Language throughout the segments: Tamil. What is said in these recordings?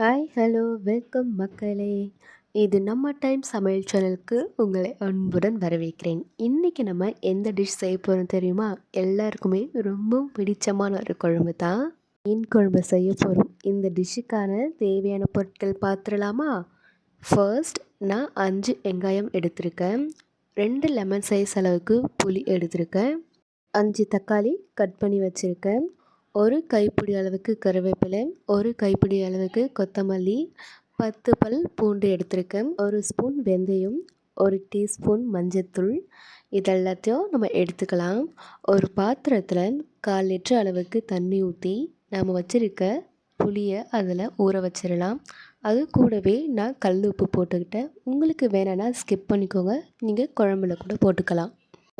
ஹாய் ஹலோ வெல்கம் மக்களே. இது நம்ம டைம் சமையல் சேனலுக்கு உங்களை அன்புடன் வரவேற்கிறேன். இன்றைக்கி நம்ம எந்த டிஷ் செய்ய போகிறோம் தெரியுமா? எல்லாருக்குமே ரொம்ப பிடிச்சமான ஒரு குழம்பு தான். மீன் குழம்பு செய்ய போகிறோம் இந்த டிஷ்ஷுக்கான தேவையான பொருட்கள் பார்த்துடலாமா? ஃபர்ஸ்ட் நான் அஞ்சு வெங்காயம் எடுத்திருக்கேன். ரெண்டு லெமன் சைஸ் அளவுக்கு புளி எடுத்திருக்கேன். அஞ்சு தக்காளி கட் பண்ணி வச்சுருக்கேன். ஒரு கைப்பிடி அளவுக்கு கருவேப்பிலை ஒரு கைப்பிடி அளவுக்கு கொத்தமல்லி பத்து பல் பூண்டு எடுத்திருக்கேன். ஒரு ஸ்பூன் வெந்தயம் ஒரு டீஸ்பூன் மஞ்சத்தூள். இதெல்லாத்தையும் நம்ம எடுத்துக்கலாம். ஒரு பாத்திரத்தில் கால் லிட்டர் அளவுக்கு தண்ணி ஊற்றி நம்ம வச்சுருக்க புளியை அதில் ஊற வச்சிடலாம். அது கூடவே நான் கல் உப்பு போட்டுக்கிட்டேன். உங்களுக்கு வேணும்னா ஸ்கிப் பண்ணிக்கோங்க. நீங்கள் குழம்புல கூட போட்டுக்கலாம்.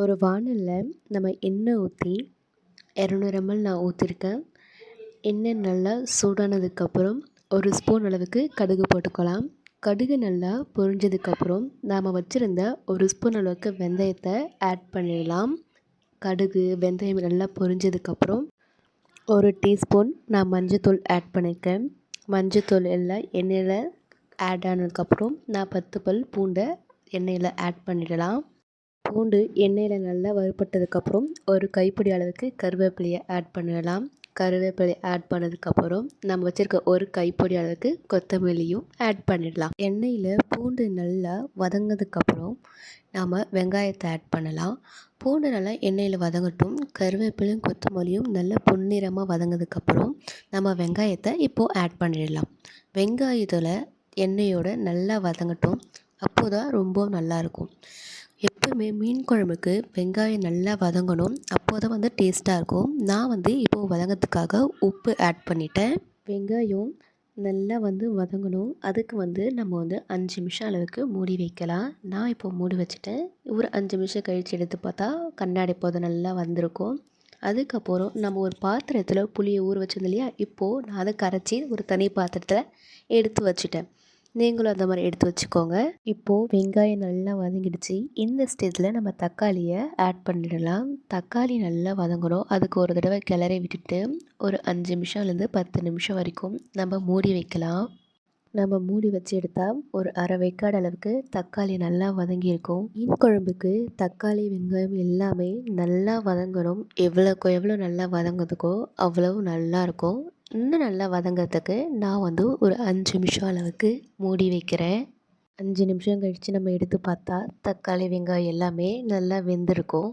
ஒரு வானலில் நம்ம எண்ணெய் ஊற்றி இரநூறு எம்எல் நான் ஊற்றிருக்கேன் எண்ணெய் நல்லா சூடானதுக்கப்புறம் ஒரு ஸ்பூன் அளவுக்கு கடுகு போட்டுக்கலாம். கடுகு நல்லா பொரிஞ்சதுக்கப்புறம் நாம் வச்சுருந்த ஒரு ஸ்பூன் அளவுக்கு வெந்தயத்தை ஆட் பண்ணிடலாம். கடுகு வெந்தயம் நல்லா பொரிஞ்சதுக்கப்புறம் ஒரு டீஸ்பூன் நான் மஞ்சத்தூள் ஆட் பண்ணியிருக்கேன் மஞ்சத்தூள் எல்லாம் எண்ணெயில் ஆட் ஆனதுக்கப்புறம் நான் பத்து பல் பூண்டை எண்ணெயில் ஆட் பண்ணிடலாம். பூண்டு எண்ணெயில் நல்லா வறுபட்டதுக்கப்புறம் ஒரு கைப்பிடி அளவுக்கு கருவேப்பிலையை ஆட் பண்ணிடலாம் கருவேப்பிலை ஆட் பண்ணதுக்கப்புறம் நம்ம வச்சுருக்க ஒரு கைப்பிடி அளவுக்கு கொத்தமல்லியும் ஆட் பண்ணிடலாம். எண்ணெயில் பூண்டு நல்லா வதங்கினதுக்கப்புறம் நாம் வெங்காயத்தை ஆட் பண்ணலாம். பூண்டு நல்லா எண்ணெயில் வதங்கட்டும். கருவேப்பிலையும் கொத்தமல்லியும் நல்லா பொன்னிறமாக வதங்கினதுக்கப்புறம் நம்ம வெங்காயத்தை இப்போது ஆட் பண்ணிடலாம். வெங்காயத்தில் எண்ணெயோடு நல்லா வதங்கட்டும். அப்போது தான் ரொம்ப நல்லாயிருக்கும் எப்போவுமே மீன் குழம்புக்கு வெங்காயம் நல்லா வதங்கணும். அப்போ தான் வந்து டேஸ்ட்டாக இருக்கும். நான் வந்து இப்போது வதங்கிறதுக்காக உப்பு ஆட் பண்ணிட்டேன். வெங்காயம் நல்லா வந்து வதங்கணும். அதுக்கு வந்து நம்ம வந்து அஞ்சு நிமிஷம் அளவுக்கு மூடி வைக்கலாம். நான் இப்போ மூடி வச்சுட்டேன். ஒரு அஞ்சு நிமிஷம் கழித்து எடுத்து பார்த்தா கண்ணாடி போதும் நல்லா வந்திருக்கும். அதுக்கப்புறம் நம்ம ஒரு பாத்திரத்தில் புளியை ஊற வச்சிருந்தோம் இல்லையா? இப்போது நான் அதை கரைச்சி ஒரு தனி பாத்திரத்தில் எடுத்து வச்சுட்டேன். நீங்களும் அந்த மாதிரி எடுத்து வச்சுக்கோங்க. இப்போது வெங்காயம் நல்லா வதங்கிடுச்சு. இந்த ஸ்டேஜில் நம்ம தக்காளியை ஆட் பண்ணிடலாம். தக்காளி நல்லா வதங்கணும். அதுக்கு ஒரு தடவை கிளறி விட்டுட்டு ஒரு அஞ்சு நிமிஷம்லேருந்து பத்து நிமிஷம் வரைக்கும் நம்ம மூடி வைக்கலாம். நம்ம மூடி வச்சு எடுத்தால் ஒரு அரை வெக்காடு அளவுக்கு தக்காளி நல்லா வதங்கியிருக்கும். மீன் குழம்புக்கு தக்காளி வெங்காயம் எல்லாமே நல்லா வதங்கணும். எவ்வளோக்கோ எவ்வளோ நல்லா வதங்குதுக்கோ அவ்வளவு நல்லாயிருக்கும் இன்னும் நல்லா வதங்கிறதுக்கு நான் வந்து ஒரு அஞ்சு நிமிஷம் அளவுக்கு மூடி வைக்கிறேன். அஞ்சு நிமிஷம் கழித்து நம்ம எடுத்து பார்த்தா தக்காளி வெங்காயம் எல்லாமே நல்லா வெந்திருக்கும்.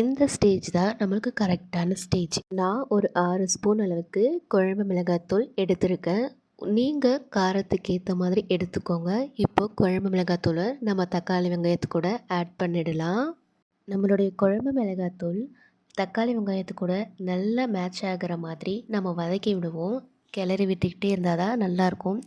இந்த ஸ்டேஜ் தான் நம்மளுக்கு கரெக்டான ஸ்டேஜ் நான் ஒரு ஆறு ஸ்பூன் அளவுக்கு குழம்பு மிளகாத்தூள் எடுத்திருக்கேன். நீங்கள் காரத்துக்கு ஏற்ற மாதிரி எடுத்துக்கோங்க. இப்போ குழம்பு மிளகாத்தூளை நம்ம தக்காளி வெங்காயத்து கூட ஆட் பண்ணிடலாம். நம்மளுடைய குழம்பு மிளகாத்தூள் தக்காளி வெங்காயத்து கூட நல்லா மேட்ச் ஆகிற மாதிரி நம்ம வதக்கி விடுவோம். கிளறி விட்டுக்கிட்டே இருந்தால் தான் நல்லாயிருக்கும்.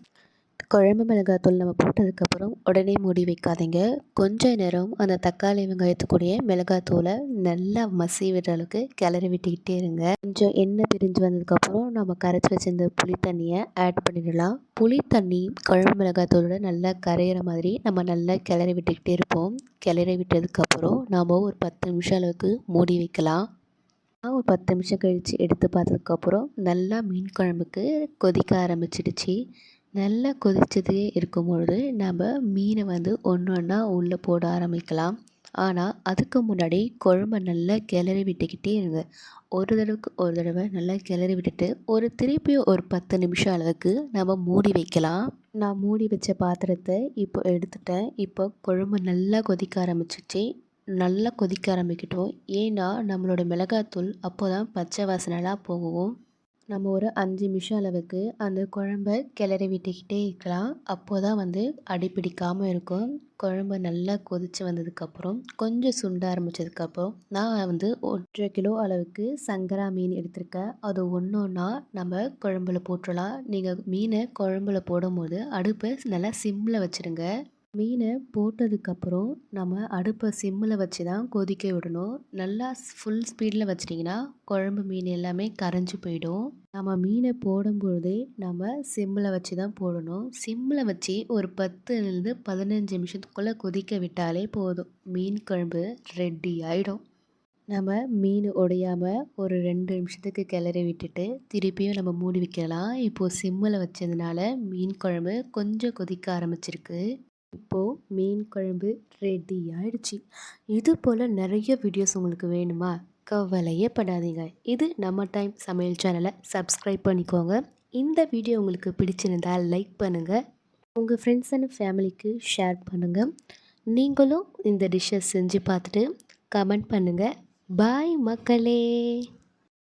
குழம்பு மிளகாத்தூள் நம்ம போட்டதுக்கப்புறம் உடனே மூடி வைக்காதீங்க. கொஞ்ச நேரம் அந்த தக்காளி வெங்காயத்துக்கூடிய மிளகாத்தூளை நல்லா மசி விடுற அளவுக்கு கிளறி விட்டுக்கிட்டே இருங்க. கொஞ்சம் எண்ணெய் பிரிஞ்சு வந்ததுக்கப்புறம் நம்ம கரைச்சி வச்சிருந்த புளி தண்ணியை ஆட் பண்ணிடலாம். புளி தண்ணி குழம்பு மிளகாத்தூளோட நல்லா கரையிற மாதிரி நம்ம நல்லா கிளறி விட்டுக்கிட்டே இருப்போம். கிளறி விட்டதுக்கப்புறம் நாம் ஒரு பத்து நிமிஷம் அளவுக்கு மூடி வைக்கலாம். ஒரு பத்து நிமிஷம் கழித்து எடுத்து பார்த்ததுக்கப்புறம் நல்லா மீன் குழம்புக்கு கொதிக்க ஆரம்பிச்சிடுச்சு. நல்லா கொதிச்சதே இருக்கும் பொழுது நம்ம மீனை வந்து ஒன்று ஒன்றா உள்ளே போட ஆரம்பிக்கலாம். ஆனால் அதுக்கு முன்னாடி குழம்ப நல்லா கிளறி விட்டுக்கிட்டே இருங்க. ஒரு தடவைக்கு ஒரு தடவை நல்லா கிளறி விட்டுட்டு ஒரு திருப்பியும் ஒரு பத்து நிமிஷம் அளவுக்கு நம்ம மூடி வைக்கலாம். நான் மூடி வச்ச பாத்திரத்தை இப்போ எடுத்துட்டேன். இப்போ குழம்பு நல்லா கொதிக்க ஆரம்பிச்சிச்சு நல்லா கொதிக்க ஆரம்பிக்கட்டும். ஏன்னா நம்மளோட மிளகாத்தூள் அப்போ தான் பச்சை வாசனைலாம் போகும். நம்ம ஒரு அஞ்சு நிமிஷம் அளவுக்கு அந்த குழம்ப கிளறி விட்டுக்கிட்டே இருக்கலாம். அப்போ தான் வந்து அடிப்பிடிக்காமல் இருக்கும். குழம்பு நல்லா கொதித்து வந்ததுக்கப்புறம் கொஞ்சம் சுண்ட ஆரம்பித்ததுக்கப்புறம் நான் வந்து ஒன்றரை கிலோ அளவுக்கு சங்கரா மீன் எடுத்திருக்கேன். அது ஒன்று ஒன்றா நம்ம குழம்புல போட்டுடலாம் நீங்கள் மீனை குழம்புல போடும்போது அடுப்பை நல்லா சிம்மில் வச்சுருங்க. மீனை போட்டதுக்கப்புறம் நம்ம அடுப்பை சிம்மில் வச்சு தான் கொதிக்க விடணும். நல்லா ஃபுல் ஸ்பீடில் வச்சிட்டிங்கன்னா குழம்பு மீன் எல்லாமே கரைஞ்சி போயிடும். நம்ம மீனை போடும்பொழுதே நம்ம சிம்மில் வச்சு தான் போடணும். சிம்மில் வச்சு ஒரு பத்துலேருந்து பதினஞ்சு நிமிஷத்துக்குள்ளே கொதிக்க விட்டாலே போதும். மீன் குழம்பு ரெடி ஆகிடும் நம்ம மீன் உடையாமல் ஒரு ரெண்டு நிமிஷத்துக்கு கிளறி விட்டுட்டு திருப்பியும் நம்ம மூடி வைக்கலாம். இப்போது சிம்மில் வச்சதுனால மீன் குழம்பு கொஞ்சம் கொதிக்க ஆரம்பிச்சிருக்கு. இப்போது மீன் குழம்பு ரெடி ஆயிடுச்சு. இது போல் நிறைய வீடியோஸ் உங்களுக்கு வேணுமா? கவலையே படாதீங்க இது நம்ம டைம் சமையல் சேனலை சப்ஸ்கிரைப் பண்ணிக்கோங்க. இந்த வீடியோ உங்களுக்கு பிடிச்சிருந்தால் லைக் பண்ணுங்கள் உங்கள் ஃப்ரெண்ட்ஸ் அண்ட் ஃபேமிலிக்கு ஷேர் பண்ணுங்கள் நீங்களும் இந்த டிஷ்ஷை செஞ்சு பார்த்துட்டு கமெண்ட் பண்ணுங்கள் பாய் மக்களே!